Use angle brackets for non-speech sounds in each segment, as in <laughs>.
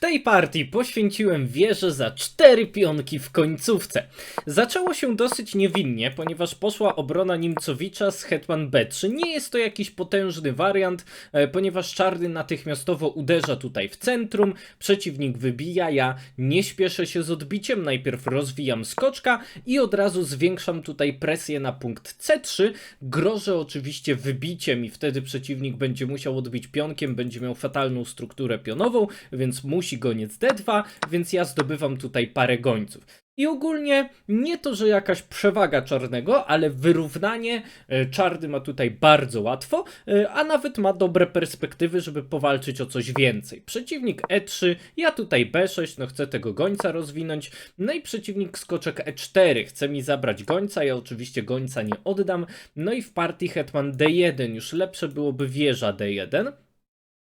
tej partii poświęciłem wieżę za cztery pionki w końcówce. Zaczęło się dosyć niewinnie, ponieważ poszła obrona Nimcowicza z hetman b3. Nie jest to jakiś potężny wariant, e, ponieważ czarny natychmiastowo uderza tutaj w centrum, przeciwnik wybija, ja nie śpieszę się z odbiciem, najpierw rozwijam skoczka i od razu zwiększam tutaj presję na punkt C3, grożę oczywiście wybiciem i wtedy przeciwnik będzie musiał odbić pionkiem, będzie miał fatalną strukturę pionową, więc musi goniec D2, więc ja zdobywam tutaj parę gońców. I ogólnie nie to, że jakaś przewaga czarnego, ale wyrównanie e, czarny ma tutaj bardzo łatwo, e, a nawet ma dobre perspektywy, żeby powalczyć o coś więcej. Przeciwnik E3, ja tutaj B6, no chcę tego gońca rozwinąć, no i przeciwnik skoczek E4, chce mi zabrać gońca, ja oczywiście gońca nie oddam, no i w partii hetman D1 już lepsze byłoby wieża D1,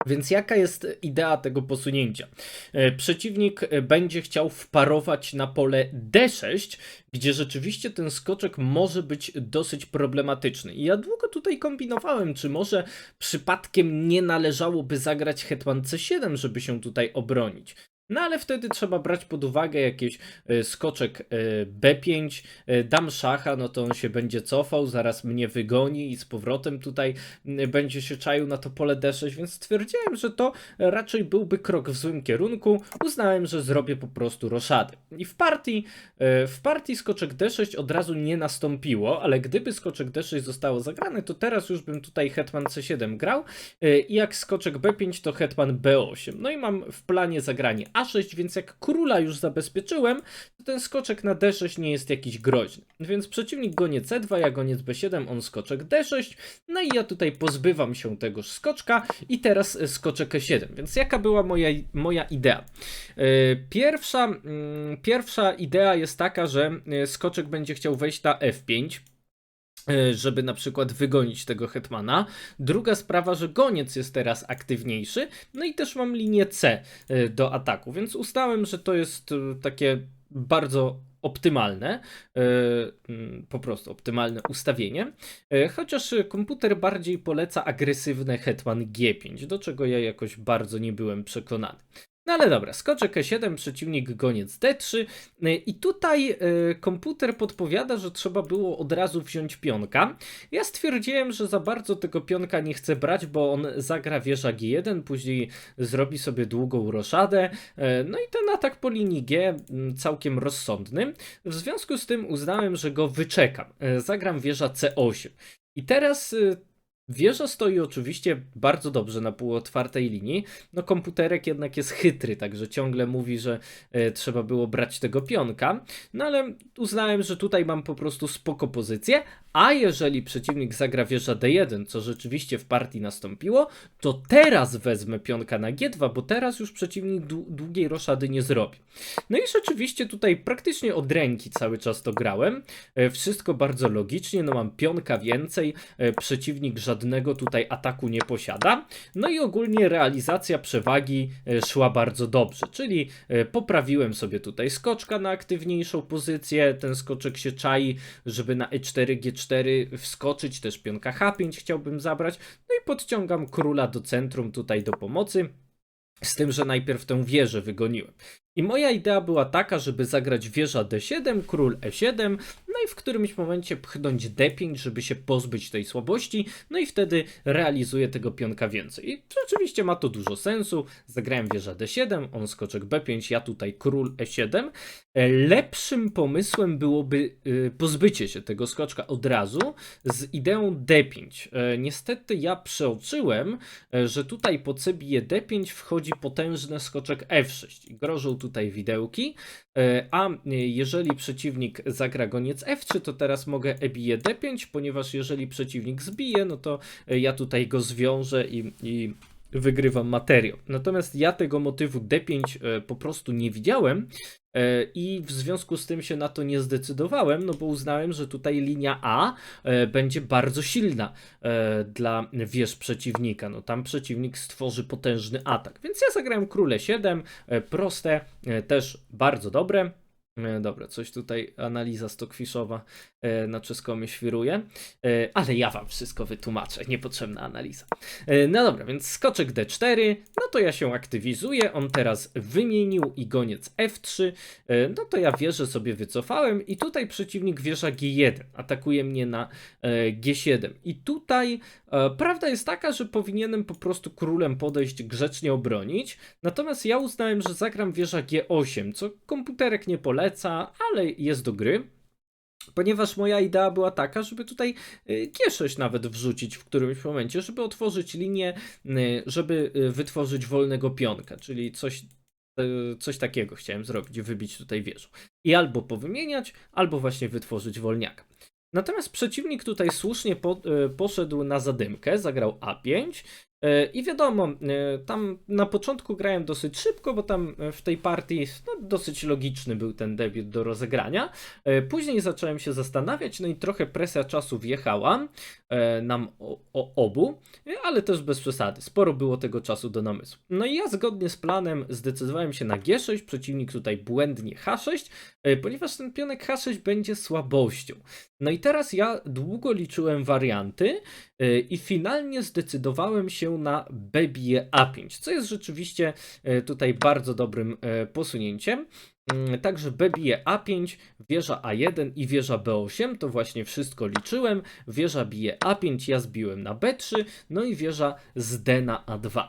więc jaka jest idea tego posunięcia? E, Przeciwnik e, będzie chciał wparować na pole D6, gdzie rzeczywiście ten skoczek może być dosyć problematyczny. I ja długo tutaj kombinowałem, czy może przypadkiem nie należałoby zagrać hetman C7, żeby się tutaj obronić. No ale wtedy trzeba brać pod uwagę jakiś e, skoczek e, B5, e, dam szacha, no to on się będzie cofał, zaraz mnie wygoni i z powrotem tutaj będzie się czaił na to pole D6, więc stwierdziłem, że to raczej byłby krok w złym kierunku. Uznałem, że zrobię po prostu roszadę. I w partii, w partii skoczek D6 od razu nie nastąpiło, ale gdyby skoczek D6 zostało zagrane, to teraz już bym tutaj hetman C7 grał i jak skoczek B5 to hetman B8. No i mam w planie zagranie A6, więc jak króla już zabezpieczyłem, to ten skoczek na D6 nie jest jakiś groźny. Więc przeciwnik gonie C2, ja goniec B7, on skoczek D6, no i ja tutaj pozbywam się tegoż skoczka i teraz e, skoczek E7. Więc jaka była moja, moja idea? E, Pierwsza, mm, pierwsza idea jest taka, że e, skoczek będzie chciał wejść na F5 e, żeby na przykład wygonić tego hetmana. Druga sprawa, że goniec jest teraz aktywniejszy, no i też mam linię C e, do ataku, więc ustałem, że to jest e, takie bardzo optymalne, e, mm, po prostu optymalne ustawienie, E, chociaż komputer bardziej poleca agresywne hetman G5, do czego ja jakoś bardzo nie byłem przekonany. No ale dobra, skoczek E7, przeciwnik goniec D3 e, i tutaj e, komputer podpowiada, że trzeba było od razu wziąć pionka. Ja stwierdziłem, że za bardzo tego pionka nie chcę brać, bo on zagra wieża G1, później zrobi sobie długą roszadę, e, no i ten atak po linii G m, całkiem rozsądny. W związku z tym uznałem, że go wyczekam. Zagram wieża C8. I teraz Wieża stoi oczywiście bardzo dobrze na półotwartej linii. No komputerek jednak jest chytry, także ciągle mówi, że e, trzeba było brać tego pionka. No ale uznałem, że tutaj mam po prostu spoko pozycję, a jeżeli przeciwnik zagra wieża D1, co rzeczywiście w partii nastąpiło, to teraz wezmę pionka na G2, bo teraz już przeciwnik dłu- długiej roszady nie zrobi. No i rzeczywiście tutaj praktycznie od ręki cały czas to grałem. E, Wszystko bardzo logicznie, no mam pionka więcej, e, przeciwnik żadnego tutaj ataku nie posiada. No i ogólnie realizacja przewagi e, szła bardzo dobrze, czyli e, poprawiłem sobie tutaj skoczka na aktywniejszą pozycję, ten skoczek się czai, żeby na E E4, G4 wskoczyć, też pionka H5 chciałbym zabrać, no i podciągam króla do centrum tutaj do pomocy. Z tym, że najpierw tę wieżę wygoniłem. I moja idea była taka, żeby zagrać wieża D7, król E7, no i w którymś momencie pchnąć D5, żeby się pozbyć tej słabości, no i wtedy realizuję tego pionka więcej. I rzeczywiście ma to dużo sensu. Zagrałem wieża D7, on skoczek B5, ja tutaj król E7. E, Lepszym pomysłem byłoby y, pozbycie się tego skoczka od razu z ideą D5. E, Niestety ja przeoczyłem, e, że tutaj po c bije D5 wchodzi potężny skoczek F6 i grożą tutaj widełki, e, a e, jeżeli przeciwnik zagra goniec F3, to teraz mogę e bije D5, ponieważ jeżeli przeciwnik zbije, no to e, ja tutaj go zwiążę i, i wygrywam materiał. Natomiast ja tego motywu D5 e, po prostu nie widziałem, E, I w związku z tym się na to nie zdecydowałem, no bo uznałem, że tutaj linia A e, będzie bardzo silna dla wież przeciwnika. No tam przeciwnik stworzy potężny atak. Więc ja zagrałem króle 7, e, proste, też bardzo dobre. E, Dobra, coś tutaj analiza stockfishowa e, na czeskomie świruje, e, ale ja wam wszystko wytłumaczę, niepotrzebna analiza. No dobra, więc skoczek D4, no to ja się aktywizuję, on teraz wymienił i goniec F3, e, no to ja wieżę sobie wycofałem i tutaj przeciwnik wieża G1, atakuje mnie na e, G7 i tutaj prawda jest taka, że powinienem po prostu królem podejść grzecznie obronić, natomiast ja uznałem, że zagram wieża G8, co komputerek nie poleca, ale jest do gry. Ponieważ moja idea była taka, żeby tutaj y, G6 nawet wrzucić w którymś momencie, żeby otworzyć linię, y, żeby y, wytworzyć wolnego pionka, czyli coś, coś takiego chciałem zrobić, wybić tutaj wieżę. I albo powymieniać, albo właśnie wytworzyć wolniaka. Natomiast przeciwnik tutaj słusznie po, poszedł na zadymkę, zagrał A5 y, i wiadomo, y, tam na początku grałem dosyć szybko, bo tam y, w tej partii no, dosyć logiczny był ten debiut do rozegrania. E, Później zacząłem się zastanawiać, no i trochę presja czasu wjechała e, nam o, o obu, e, ale też bez przesady. Sporo było tego czasu do namysłu. No i ja zgodnie z planem zdecydowałem się na G6, przeciwnik tutaj błędnie H6, e, ponieważ ten pionek H6 będzie słabością. No i teraz ja długo liczyłem warianty e, i finalnie zdecydowałem się na B bije A5, co jest rzeczywiście e, tutaj bardzo dobrym e, posunięciem. Mm, Także B bije A5, wieża A1 i wieża B8, to właśnie wszystko liczyłem. Wieża bije A5, ja zbiłem na B3, no i wieża z D na A2.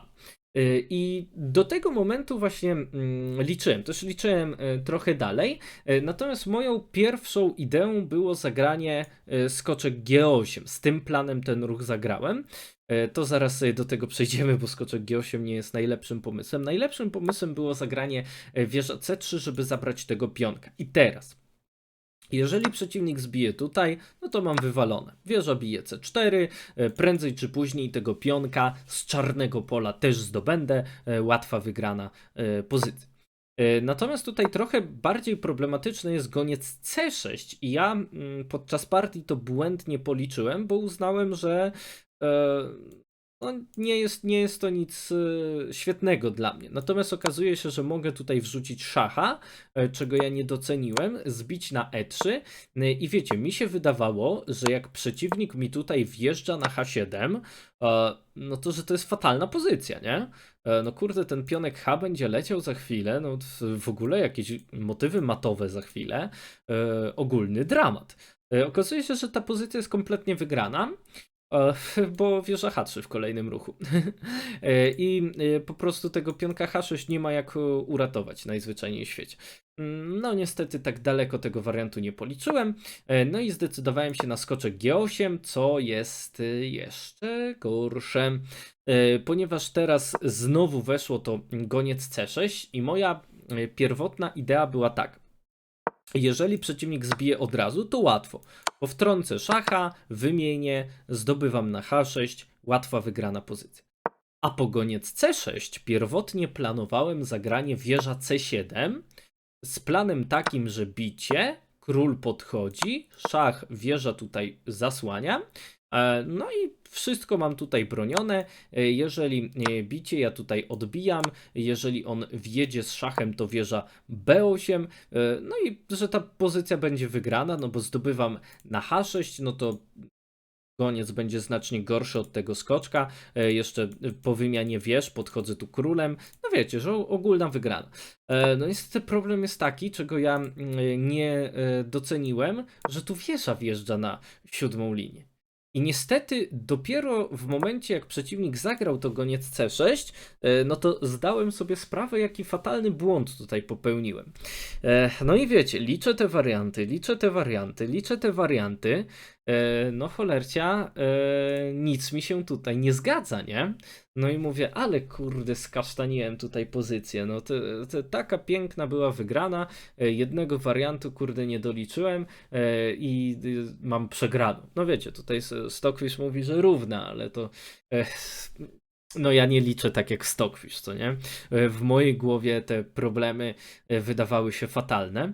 Y, I do tego momentu właśnie mm, liczyłem, też liczyłem y, trochę dalej, y, natomiast moją pierwszą ideą było zagranie skoczek G8. Z tym planem ten ruch zagrałem. To zaraz sobie do tego przejdziemy, bo skoczek G8 nie jest najlepszym pomysłem. Najlepszym pomysłem było zagranie wieża C3, żeby zabrać tego pionka. I teraz, jeżeli przeciwnik zbije tutaj, no to mam wywalone. Wieża bije C4, e, prędzej czy później tego pionka z czarnego pola też zdobędę. e, Łatwa wygrana e, pozycja. Natomiast tutaj trochę bardziej problematyczny jest goniec C6 i ja mm, podczas partii to błędnie policzyłem, bo uznałem, że no, nie, jest, nie jest to nic e, świetnego dla mnie. Natomiast okazuje się, że mogę tutaj wrzucić szacha, e, czego ja nie doceniłem, zbić na E3 e, i wiecie, mi się wydawało, że jak przeciwnik mi tutaj wjeżdża na H7, e, no to, że to jest fatalna pozycja, nie? No kurde, ten pionek H będzie leciał za chwilę, no w ogóle jakieś motywy matowe za chwilę, ogólny dramat. Okazuje się, że ta pozycja jest kompletnie wygrana, <laughs> bo wieża H3 w kolejnym ruchu. <laughs> E, I e, po prostu tego pionka H6 nie ma jak e, uratować najzwyczajniej w świecie. Mm, No niestety tak daleko tego wariantu nie policzyłem. E, No i zdecydowałem się na skoczek G8, co jest e, jeszcze gorsze. E, Ponieważ teraz znowu weszło to goniec C6 i moja e, pierwotna idea była tak. Jeżeli przeciwnik zbije od razu, to łatwo. Bo wtrącę szacha, wymienię, zdobywam na H6, łatwa wygrana pozycja. A po goniec C6 pierwotnie planowałem zagranie wieża C7 z planem takim, że bicie, król podchodzi, szach wieża tutaj zasłania. E, No i wszystko mam tutaj bronione. E, Jeżeli e, bicie, ja tutaj odbijam. Jeżeli on wjedzie z szachem, to wieża B8. E, No i że ta pozycja będzie wygrana, no bo zdobywam na H6, no to goniec będzie znacznie gorszy od tego skoczka. Jeszcze po wymianie wież podchodzę tu królem. No wiecie, że ogólna wygrana. No niestety problem jest taki, czego ja mm, nie doceniłem, że tu wieża wjeżdża na siódmą linię. I niestety dopiero w momencie, jak przeciwnik zagrał to goniec C6, e, no to zdałem sobie sprawę, jaki fatalny błąd tutaj popełniłem. E, No i wiecie, liczę te warianty, liczę te warianty, liczę te warianty. E, No cholercia, e, nic mi się tutaj nie zgadza, nie? No i mówię, ale kurde, skasztaniłem tutaj pozycję. No to, to taka piękna była wygrana. E, Jednego wariantu, kurde, nie doliczyłem i mam przegraną. No wiecie, tutaj Stockfish mówi, że równa, ale to. No ja nie liczę tak jak Stockfish, co nie? W mojej głowie te problemy wydawały się fatalne.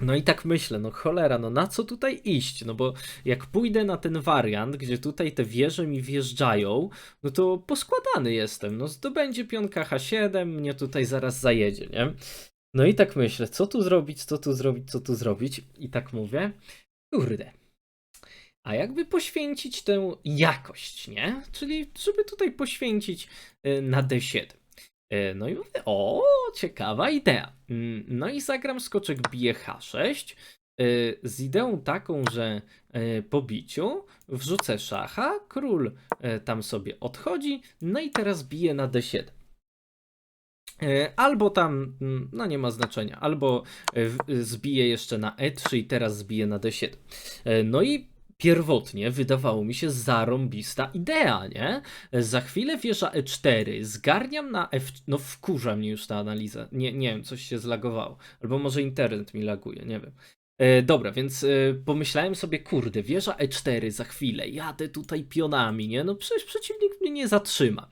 No i tak myślę, no cholera, no na co tutaj iść? No bo jak pójdę na ten wariant, gdzie tutaj te wieże mi wjeżdżają, no to poskładany jestem. No zdobędzie pionka H7, mnie tutaj zaraz zajedzie, nie? No i tak myślę, co tu zrobić, co tu zrobić, co tu zrobić. I tak mówię, kurde. A jakby poświęcić tę jakość, nie? Czyli żeby tutaj poświęcić y, na D7. Y, No i mówię, o, ciekawa idea. Mm, No i zagram skoczek bije H6 y, z ideą taką, że y, po biciu wrzucę szacha, król tam sobie odchodzi, no i teraz bije na D7. Y, Albo tam, mm, no nie ma znaczenia, albo zbije jeszcze na E3 i teraz zbije na D7. Y, No i pierwotnie wydawało mi się zarąbista idea, nie? Za chwilę wieża E4, zgarniam na F... No wkurza mnie już ta analiza. Nie, nie wiem, coś się zlagowało. Albo może internet mi laguje, nie wiem. E, dobra, więc e, pomyślałem sobie, kurde, wieża E4 za chwilę, jadę tutaj pionami, nie? No przecież przeciwnik mnie nie zatrzyma.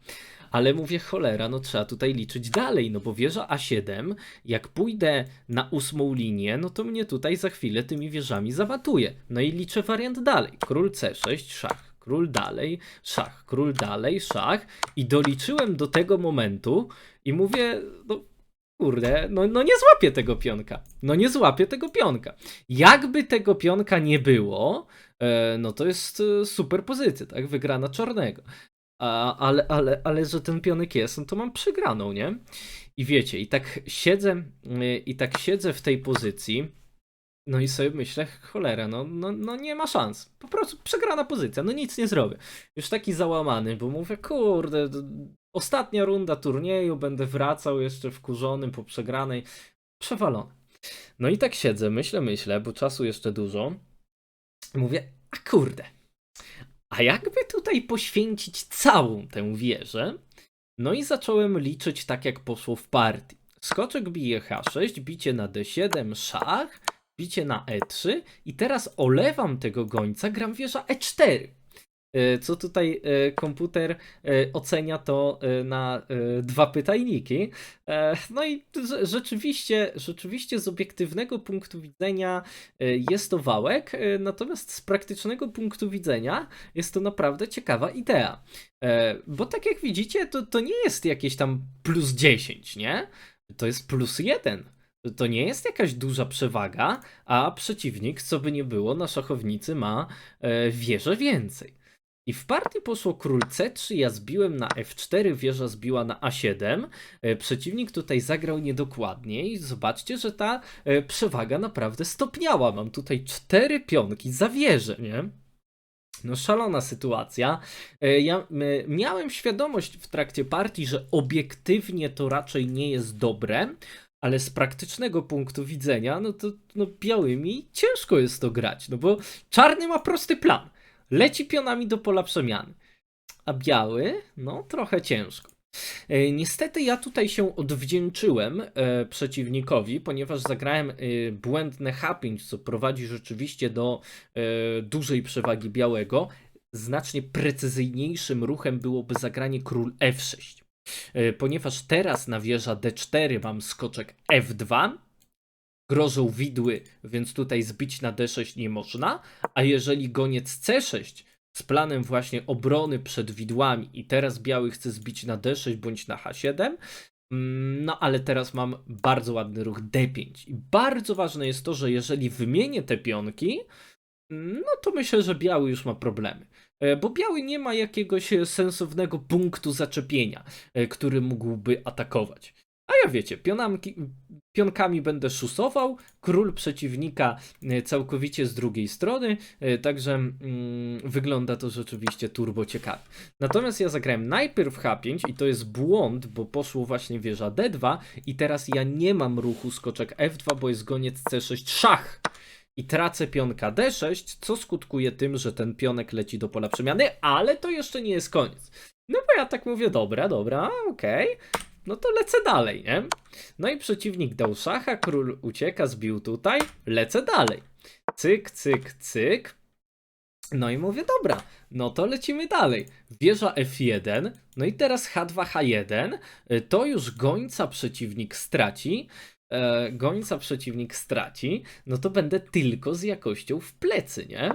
Ale mówię, cholera, no trzeba tutaj liczyć dalej, no bo wieża A7, jak pójdę na ósmą linię, no to mnie tutaj za chwilę tymi wieżami zamatuje. No i liczę wariant dalej. Król C6, szach, król dalej, szach, król dalej, szach. I doliczyłem do tego momentu i mówię, no kurde, no, no nie złapię tego pionka. No nie złapię tego pionka. Jakby tego pionka nie było, e, no to jest e, super pozycja, tak? Wygrana czarnego. A, ale, ale, ale że ten pionek jest, no to mam przegraną, nie? I wiecie, i tak siedzę, y, i tak siedzę w tej pozycji, no i sobie myślę, cholera, no, no, no nie ma szans. Po prostu przegrana pozycja, no nic nie zrobię. Już taki załamany, bo mówię, kurde, ostatnia runda turnieju, będę wracał jeszcze wkurzony po przegranej. Przewalony. No i tak siedzę, myślę, myślę, bo czasu jeszcze dużo. Mówię, a kurde, a jakby tutaj poświęcić całą tę wieżę? No i zacząłem liczyć tak, jak poszło w partii. Skoczek bije H6, bicie na D7, szach, bicie na E3 i teraz olewam tego gońca, gram wieża E4. E, Co tutaj e, komputer e, ocenia to na dwa pytajniki. No i rze- rzeczywiście, rzeczywiście z obiektywnego punktu widzenia jest to wałek, natomiast z praktycznego punktu widzenia jest to naprawdę ciekawa idea. Bo tak jak widzicie, to, to nie jest jakieś tam plus 10, nie? To jest plus 1. To nie jest jakaś duża przewaga, a przeciwnik, co by nie było, na szachownicy ma wieżę więcej. I w partii poszło król C3, ja zbiłem na F4, wieża zbiła na A7. E, Przeciwnik tutaj zagrał niedokładnie i zobaczcie, że ta e, przewaga naprawdę stopniała. Mam tutaj cztery pionki za wieżę, nie? No szalona sytuacja. E, Ja miałem świadomość w trakcie partii, że obiektywnie to raczej nie jest dobre, ale z praktycznego punktu widzenia, no to no białymi ciężko jest to grać, no bo czarny ma prosty plan. Leci pionami do pola przemiany. A biały, no trochę ciężko. E, Niestety ja tutaj się odwdzięczyłem e, przeciwnikowi, ponieważ zagrałem e, błędne H5, co prowadzi rzeczywiście do dużej przewagi białego. Znacznie precyzyjniejszym ruchem byłoby zagranie król F6. E, Ponieważ teraz na wieża D4 mam skoczek F2, grożą widły, więc tutaj zbić na D6 nie można, a jeżeli goniec C6 z planem właśnie obrony przed widłami i teraz biały chce zbić na D6 bądź na H7, mm, no ale teraz mam bardzo ładny ruch D5 i bardzo ważne jest to, że jeżeli wymienię te pionki, no to myślę, że biały już ma problemy. E, Bo biały nie ma jakiegoś sensownego punktu zaczepienia, e, który mógłby atakować. A ja wiecie, pionamki, pionkami będę szusował, król przeciwnika e, całkowicie z drugiej strony, e, także mm, wygląda to rzeczywiście turbo ciekawie. Natomiast ja zagrałem najpierw H5 i to jest błąd, bo poszło właśnie wieża D2 i teraz ja nie mam ruchu skoczek F2, bo jest goniec C6 szach i tracę pionka D6, co skutkuje tym, że ten pionek leci do pola przemiany, ale to jeszcze nie jest koniec. No bo ja tak mówię, dobra, dobra, okej, no to lecę dalej, nie? No i przeciwnik dał szacha, król ucieka, zbił tutaj, lecę dalej. Cyk, cyk, cyk. No i mówię, dobra, no to lecimy dalej. Wieża F1, no i teraz H2, H1, y, to już gońca przeciwnik straci, e, gońca przeciwnik straci, no to będę tylko z jakością w plecy, nie?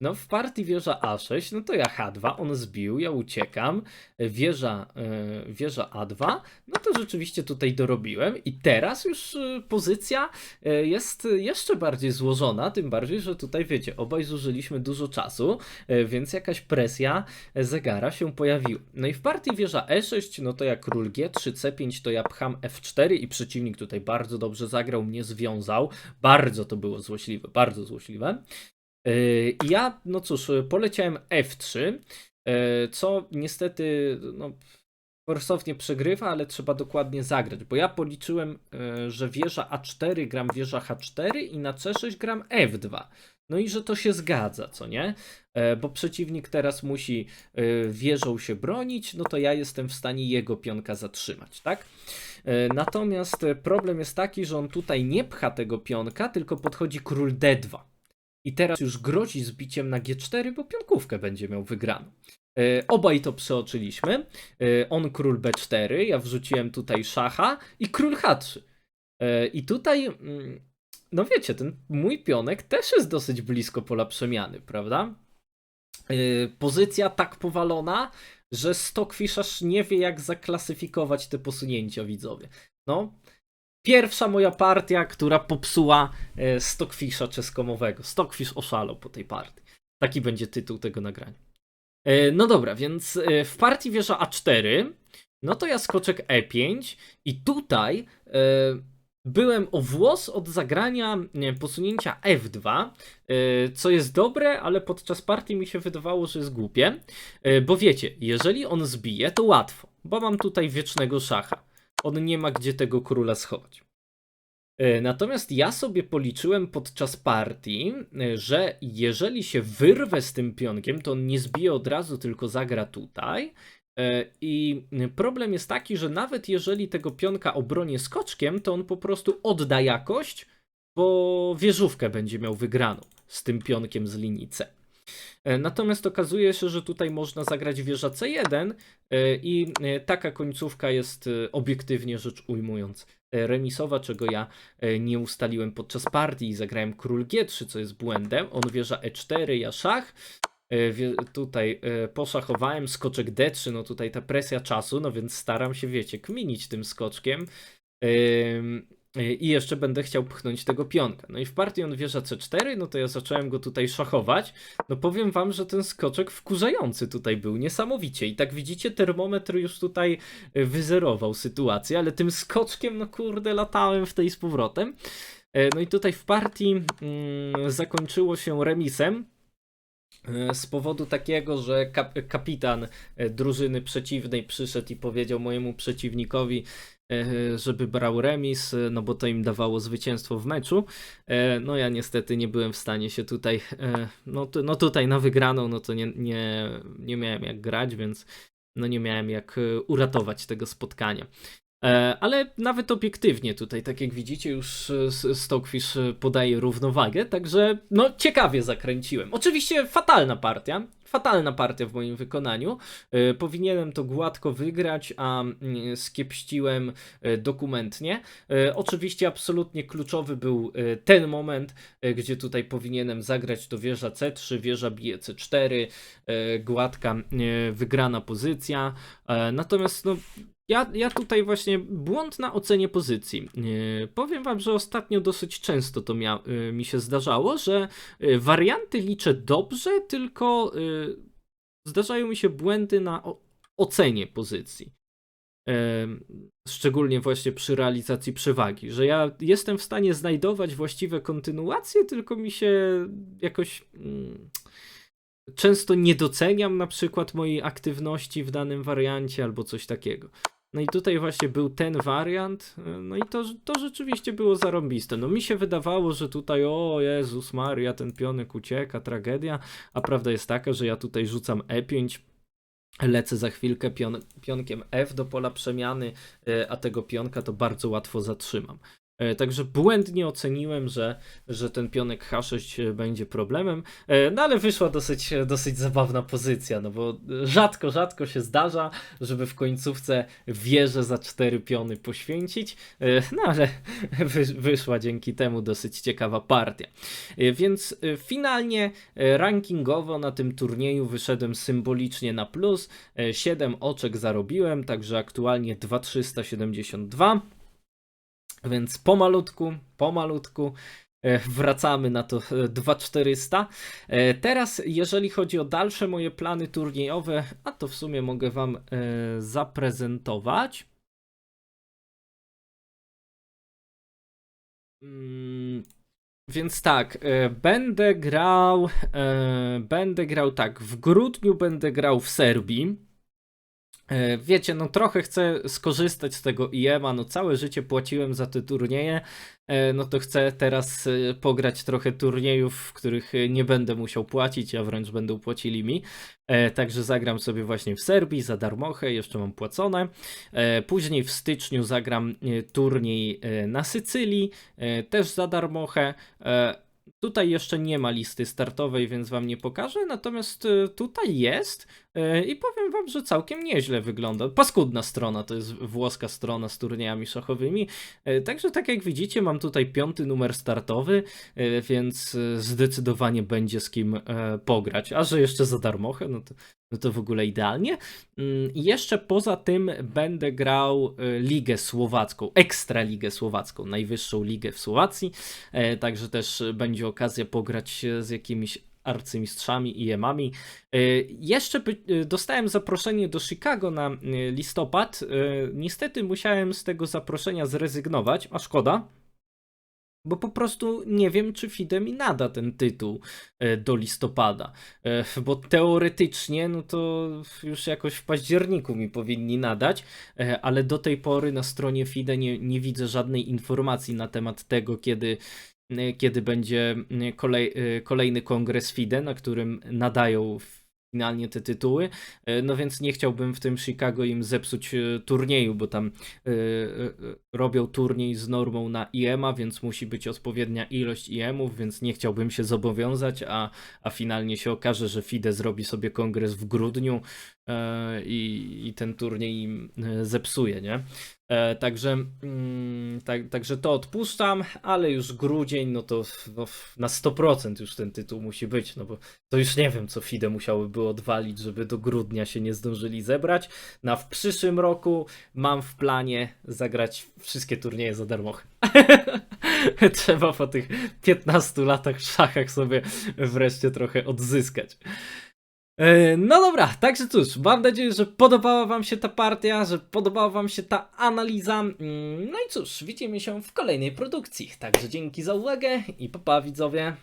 No w partii wieża A6, no to ja H2, on zbił, ja uciekam, wieża, e, wieża A2, no to rzeczywiście tutaj dorobiłem i teraz już e, pozycja e, jest jeszcze bardziej złożona, tym bardziej, że tutaj wiecie, obaj zużyliśmy dużo czasu, więc jakaś presja zegara się pojawiła. No i w partii wieża E6, no to ja król G3, C5, to ja pcham F4 i przeciwnik tutaj bardzo dobrze zagrał, mnie związał, bardzo to było złośliwe, bardzo złośliwe. I ja, no cóż, poleciałem F3, yy, co niestety, no, forsownie przegrywa, ale trzeba dokładnie zagrać, bo ja policzyłem, yy, że wieża A4 gram wieża H4 i na C6 gram F2. No i że to się zgadza, co nie? Bo przeciwnik teraz musi wieżą się bronić, no to ja jestem w stanie jego pionka zatrzymać, tak? Natomiast problem jest taki, że on tutaj nie pcha tego pionka, tylko podchodzi król D2. I teraz już grozi zbiciem na G4, bo pionkówkę będzie miał wygraną. E, obaj to przeoczyliśmy. E, on król B4, ja wrzuciłem tutaj szacha i król H3. E, I tutaj, mm, no wiecie, ten mój pionek też jest dosyć blisko pola przemiany, prawda? Pozycja tak powalona, że Stockfish aż nie wie jak zaklasyfikować te posunięcia widzowie. No, Pierwsza moja partia, która popsuła e, Stockfisha czeskomowego. Stockfish oszalał po tej partii. Taki będzie tytuł tego nagrania. E, No dobra, więc e, w partii wieża A4, no to ja skoczek E5 i tutaj byłem o włos od zagrania posunięcia F2, e, co jest dobre, ale podczas partii mi się wydawało, że jest głupie, bo wiecie, jeżeli on zbije, to łatwo, bo mam tutaj wiecznego szacha on nie ma gdzie tego króla schować. E, Natomiast ja sobie policzyłem podczas partii, e, że jeżeli się wyrwę z tym pionkiem, to on nie zbije od razu, tylko zagra tutaj. E, I problem jest taki, że nawet jeżeli tego pionka obronię skoczkiem, to on po prostu odda jakość, bo wieżówkę będzie miał wygraną z tym pionkiem z linii C. E, Natomiast okazuje się, że tutaj można zagrać wieża C1 e, i e, taka końcówka jest obiektywnie rzecz ujmując remisowa, czego ja nie ustaliłem podczas partii i zagrałem król G3, co jest błędem. On wieża E4, ja szach. Tutaj poszachowałem skoczek D3, no tutaj ta presja czasu, no więc staram się, wiecie, kminić tym skoczkiem. Y, I jeszcze będę chciał pchnąć tego pionka. No i w partii on wieża C4, no to ja zacząłem go tutaj szachować. No powiem wam, że ten skoczek wkurzający tutaj był, niesamowicie. I tak widzicie, termometr już tutaj y, wyzerował sytuację, ale tym skoczkiem, no kurde, latałem w tej z powrotem. E, No i tutaj w partii mm, zakończyło się remisem. E, Z powodu takiego, że kap kapitan e, drużyny przeciwnej przyszedł i powiedział mojemu przeciwnikowi, e, żeby brał remis, no bo to im dawało zwycięstwo w meczu. No ja niestety nie byłem w stanie się tutaj, no, no tutaj na wygraną, no to nie, nie, nie miałem jak grać, więc no nie miałem jak uratować tego spotkania. E, Ale nawet obiektywnie tutaj, tak jak widzicie, już e, Stockfish e, podaje równowagę, także no ciekawie zakręciłem. Oczywiście fatalna partia, fatalna partia w moim wykonaniu. Powinienem to gładko wygrać, a mm, skiepściłem dokumentnie. Oczywiście absolutnie kluczowy był ten moment, gdzie tutaj powinienem zagrać to wieża C3, wieża bije C4, e, gładka wygrana pozycja. Natomiast no ja, ja tutaj właśnie błąd na ocenie pozycji. Yy, powiem wam, że ostatnio dosyć często to mia, yy, mi się zdarzało, że yy, warianty liczę dobrze, tylko yy, zdarzają mi się błędy na o, ocenie pozycji. Yy, szczególnie właśnie przy realizacji przewagi, że ja jestem w stanie znajdować właściwe kontynuacje, tylko mi się jakoś. mm, często nie doceniam na przykład mojej aktywności w danym wariancie albo coś takiego. No i tutaj właśnie był ten wariant, no i to, to rzeczywiście było zarąbiste. No mi się wydawało, że tutaj o Jezus Maria, ten pionek ucieka, tragedia, a prawda jest taka, że ja tutaj rzucam E5, lecę za chwilkę pion, pionkiem F do pola przemiany, y, a tego pionka to bardzo łatwo zatrzymam. E, Także błędnie oceniłem, że, że ten pionek H6 będzie problemem, E, no ale wyszła dosyć, dosyć zabawna pozycja, no bo rzadko, rzadko się zdarza, żeby w końcówce wieżę za cztery piony poświęcić, E, no ale <laughs> wy, wyszła dzięki temu dosyć ciekawa partia. E, Więc e, finalnie e, rankingowo na tym turnieju wyszedłem symbolicznie na plus, 7 oczek zarobiłem, także aktualnie 2372. Więc pomalutku, pomalutku e, wracamy na to e, 2400. E, Teraz, jeżeli chodzi o dalsze moje plany turniejowe, a to w sumie mogę Wam e, zaprezentować. Mm, Więc tak, e, będę grał, e, będę grał tak, w grudniu będę grał w Serbii. E, Wiecie, no trochę chcę skorzystać z tego IEMA, no całe życie płaciłem za te turnieje, e, no to chcę teraz e, pograć trochę turniejów, w których nie będę musiał płacić, a wręcz będą płacili mi. Także zagram sobie właśnie w Serbii za darmochę, jeszcze mam płacone. Później w styczniu zagram turniej na Sycylii, też za darmochę. Tutaj jeszcze nie ma listy startowej, więc wam nie pokażę, natomiast tutaj jest i powiem wam, że całkiem nieźle wygląda. Paskudna strona, to jest włoska strona z turniejami szachowymi, E, także tak jak widzicie mam tutaj piąty numer startowy, e, więc e, zdecydowanie będzie z kim e, pograć. A że jeszcze za darmochę, no to, no to w ogóle idealnie. Mm, i Jeszcze poza tym będę grał e, Ligę Słowacką, Ekstraligę Słowacką, najwyższą ligę w Słowacji, e, także też będzie okazja pograć e, z jakimiś arcymistrzami i emami. E, Jeszcze e, dostałem zaproszenie do Chicago na e, listopad. Niestety musiałem z tego zaproszenia zrezygnować, a szkoda. Bo po prostu nie wiem, czy FIDE mi nada ten tytuł do listopada. Bo teoretycznie, no to już jakoś w październiku mi powinni nadać, ale do tej pory na stronie FIDE nie, nie widzę żadnej informacji na temat tego, kiedy, kiedy będzie e, kolej, e, kolejny kongres FIDE, na którym nadają finalnie te tytuły. No więc nie chciałbym w tym Chicago im zepsuć turnieju, bo tam robią turniej z normą na IEMA, więc musi być odpowiednia ilość IEMów, więc nie chciałbym się zobowiązać, a, a finalnie się okaże, że FIDE zrobi sobie kongres w grudniu i, i ten turniej im zepsuje, nie? E, także, mm, tak, także to odpuszczam, ale już grudzień, no to no, na 100% już ten tytuł musi być, no bo to już nie wiem, co FIDE musiałyby odwalić, żeby do grudnia się nie zdążyli zebrać. Na w przyszłym roku mam w planie zagrać wszystkie turnieje za darmo. <laughs> Trzeba po tych 15 latach w szachach sobie wreszcie trochę odzyskać. E, No dobra, także cóż, mam nadzieję, że podobała Wam się ta partia, że podobała Wam się ta analiza. Mm, No i cóż, widzimy się w kolejnej produkcji. Także dzięki za uwagę i papa widzowie.